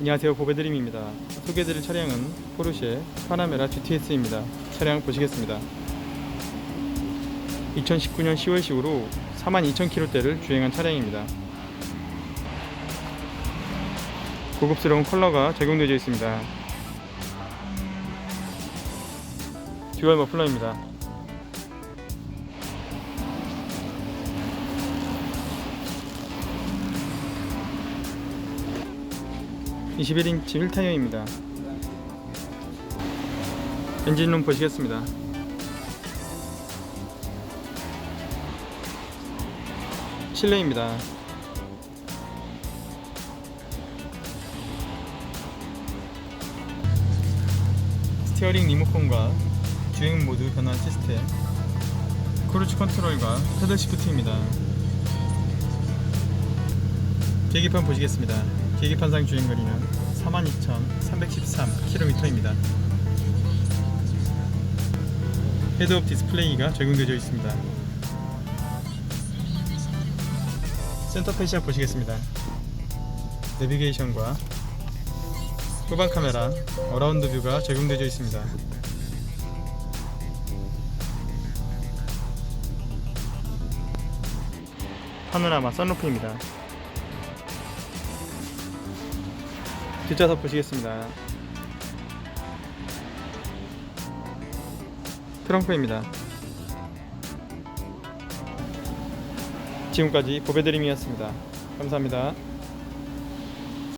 안녕하세요. 보배드림입니다. 소개해드릴 차량은 포르쉐 파나메라 GTS입니다. 차량 보시겠습니다. 2019년 10월식으로 42,000km대를 주행한 차량입니다. 고급스러운 컬러가 적용되어 있습니다. 듀얼 머플러입니다 (21인치) 1타이어입니다. 엔진룸 보시겠습니다. 실내입니다. 스티어링 리모컨과 주행 모드 변환 시스템 크루즈 컨트롤과 패들 시프트입니다. 계기판 보시겠습니다 계기판상 주행거리는 42,313km입니다. 헤드업 디스플레이가 적용되어 있습니다. 센터 패시아 보시겠습니다. 내비게이션과 후방 카메라 어라운드 뷰가 적용되어 있습니다. 파노라마 썬루프입니다 뒷좌석 보시겠습니다. 트렁크입니다. 지금까지 보배드림이었습니다. 감사합니다